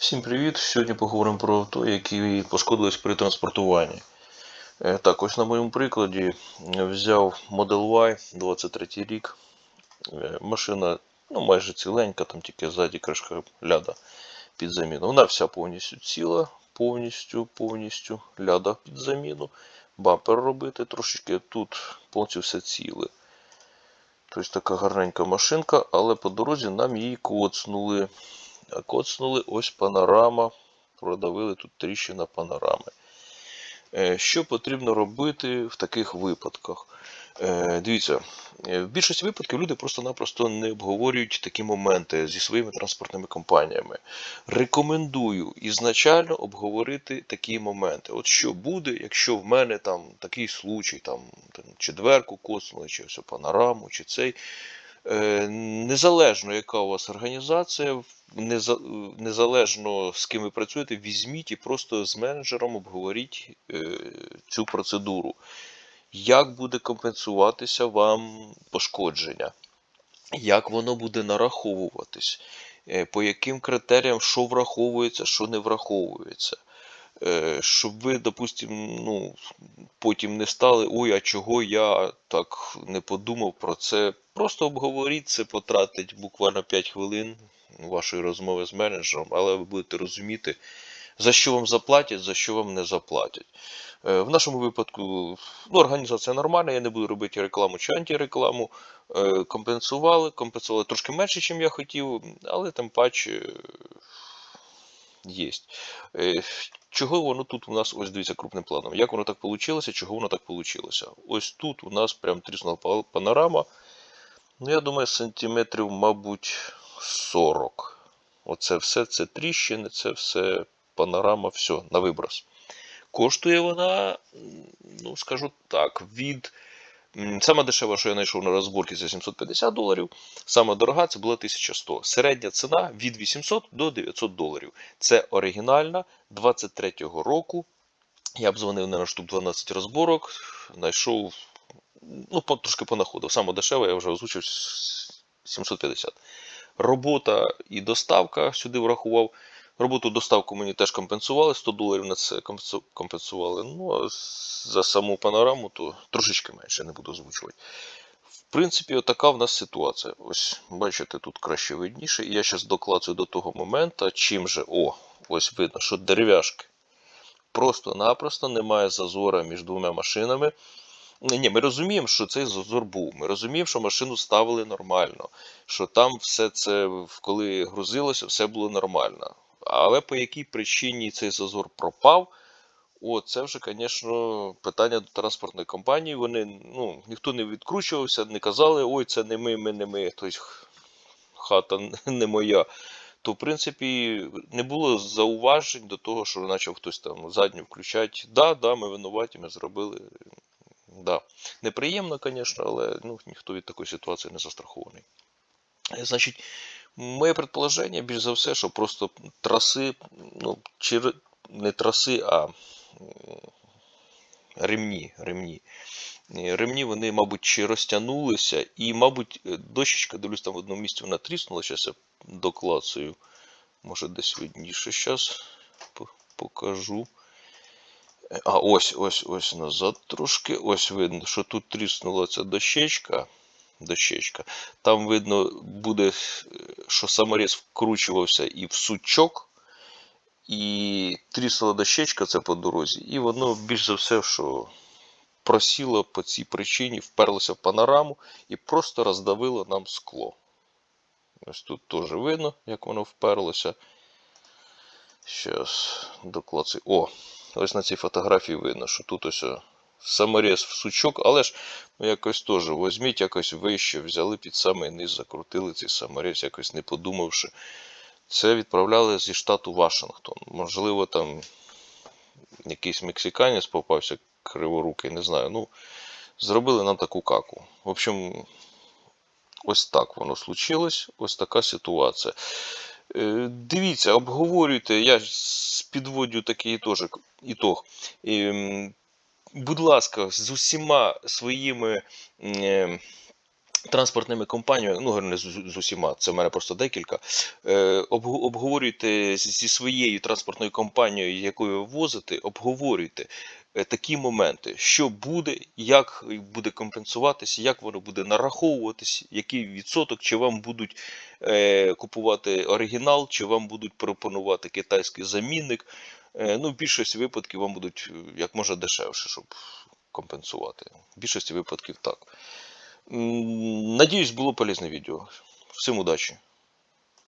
Всім привіт! Сьогодні поговоримо про авто, які пошкодились при транспортуванні. Е, Так, ось на моєму прикладі е, взяв Model Y 23 рік. Е, Машина ну, майже ціленька, там тільки ззаді кришка ляда під заміну. Вона вся повністю ціла, повністю, повністю ляда під заміну. Бампер робити трошечки тут повністю все ціле. Тобто така гарненька машинка, але по дорозі нам її коцнули. Коцнули ось панорама. Продавили тут тріщина панорами. Е, Що потрібно робити в таких випадках? Е, Дивіться, е, в більшості випадків люди просто-напросто не обговорюють такі моменти зі своїми транспортними компаніями. Рекомендую ізначально обговорити такі моменти. От що буде, якщо в мене там такий случай, там, дверку коцнули, чи ось панораму, чи цей. Е, Незалежно, яка у вас організація, незалежно з ким ви працюєте, візьміть і просто з менеджером обговоріть е, цю процедуру. Як буде компенсуватися вам пошкодження? Як воно буде нараховуватись? Е, По яким критеріям що враховується, що не враховується? Е, Щоб ви, допустим, ну, потім не стали, ой, а чого я так не подумав про це. Просто обговоріть це, потратить буквально 5 хвилин вашої розмови з менеджером, але ви будете розуміти, за що вам заплатять, за що вам не заплатять. Е, В нашому випадку ну, організація нормальна, я не буду робити рекламу чи антирекламу. Е, Компенсували, компенсували трошки менше, ніж я хотів, але тим паче є. Чого воно тут у нас, ось дивіться, крупним планом. Як воно так вийшло, чого воно так вийшло? Ось тут у нас прям тріснула панорама. Ну, я думаю, сантиметрів, мабуть, 40. Оце все, це тріщини, це все панорама, все, на виброс. Коштує вона, ну, скажу так, від. М, Сама дешева, що я знайшов на розборці, це 750 доларів. Сама дорога це була 1100. Середня ціна від 800 до 900 доларів. Це оригінальна 23-го року. Я б дзвонив на штук 12 розборок, знайшов, ну, трошки понаходив. Саме дешеве, я вже озвучив 750. Робота і доставка сюди врахував. Роботу доставку мені теж компенсували, 100 доларів на це компенсували. Ну, а за саму панораму то трошечки менше, не буду озвучувати. В принципі, отака в нас ситуація. Ось, бачите, тут краще видніше. Я зараз доклацаю до того моменту, чим же, о, ось видно, що дерев'яшки. Просто-напросто немає зазора між двома машинами. Ні, ми розуміємо, що цей зазор був. Ми розуміємо, що машину ставили нормально, що там все це, коли грузилося, все було нормально. Але по якій причині цей зазор пропав, о, це вже, звісно, питання до транспортної компанії. Вони, ну, ніхто не відкручувався, не казали, ой, це не ми, ми не ми, тобто хата не моя. То, в принципі, не було зауважень до того, що почав хтось там задню включати. Да, да, ми винуваті, ми зробили. Да. Неприємно, звісно, але ну, ніхто від такої ситуації не застрахований. Е, Значить, моє предположення більш за все, що просто траси, ну, чи не траси, а ремні. ремні. Ремні вони, мабуть, чи розтягнулися, і, мабуть, е, дощечка, дивлюсь, там в одному місці вона тріснула. Зараз я доклацаю. Може десь видніше. Зараз покажу. А, ось, ось, ось назад трошки. Ось видно, що тут тріснула ця дощечка. Дощечка. Там видно буде, е, що саморіз вкручувався і в сучок, і тріснула дощечка це по дорозі, і воно більш за все, що просіло по цій причині, вперлося в панораму і просто роздавило нам скло. Ось тут теж видно, як воно вперлося. Зараз доклацаю. О, ось на цій фотографії видно, що тут ось о, саморіз в сучок, але ж ну, якось теж візьміть якось вище, взяли під самий низ, закрутили цей саморіз, якось не подумавши. Це відправляли зі штату Вашингтон. Можливо, там якийсь мексиканець попався криворукий, не знаю. Ну, зробили нам таку каку. В общем, ось так воно случилось, ось така ситуація. Е, Дивіться, обговорюйте, я підводю такий ітог. Будь ласка, з усіма своїми е, транспортними компаніями, ну, не з, з усіма, це в мене просто декілька. Е, обговорюйте зі своєю транспортною компанією, якою ви возите, обговорюйте е, такі моменти, що буде, як буде компенсуватися, як воно буде нараховуватись, який відсоток, чи вам будуть е, купувати оригінал, чи вам будуть пропонувати китайський замінник. Е, ну, в більшості випадків вам будуть е, як можна дешевше, щоб компенсувати. В більшості випадків так. Надіюсь, було полезне відео. Всім удачі!